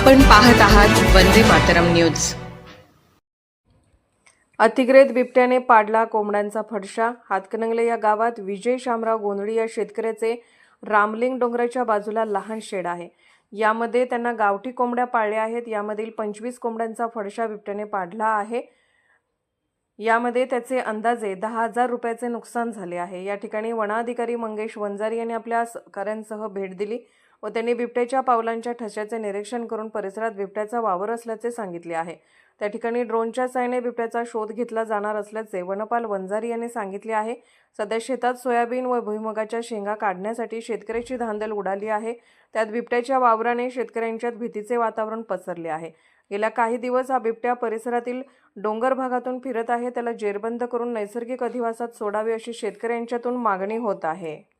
आपण पाहत आहात वंदे मातरम न्यूज. अतिग्रेत बिबट्याने पाडला कोंबड्यांचा फडशा. हातकणंगले या गावात विजय शामराव गोंधळी या शेतकऱ्याचे रामलिंग डोंगराच्या बाजूला लहान शेड आहे. यामध्ये त्यांना गावठी कोंबड्या पाळल्या आहेत. यामधील पंचवीस कोंबड्यांचा फडशा बिबट्याने पाडला आहे. यामध्ये त्याचे अंदाजे दहा हजार रुपयाचे नुकसान झाले आहे. या ठिकाणी वनाधिकारी मंगेश वंजारी यांनी आपल्या सहकाऱ्यांसह भेट दिली. व त्यांनी बिबट्याच्या पावलांच्या ठशाचे निरीक्षण करून परिसरात बिबट्याचा वावर असल्याचे सांगितले आहे. त्या ठिकाणी ड्रोनच्या सहाय्याने बिबट्याचा शोध घेतला जाणार असल्याचे वनपाल वंजारी यांनी सांगितले आहे. सध्या शेतात सोयाबीन व भुईमुगाच्या शेंगा काढण्यासाठी शेतकऱ्याची धांदल उडाली आहे. त्यात बिबट्याच्या वावराने शेतकऱ्यांच्यात भीतीचे वातावरण पसरले आहे. गेल्या काही दिवस हा बिबट्या परिसरातील डोंगर भागातून फिरत आहे. त्याला जेरबंद करून नैसर्गिक अधिवासात सोडावे अशी शेतकऱ्यांच्यातून मागणी होत आहे.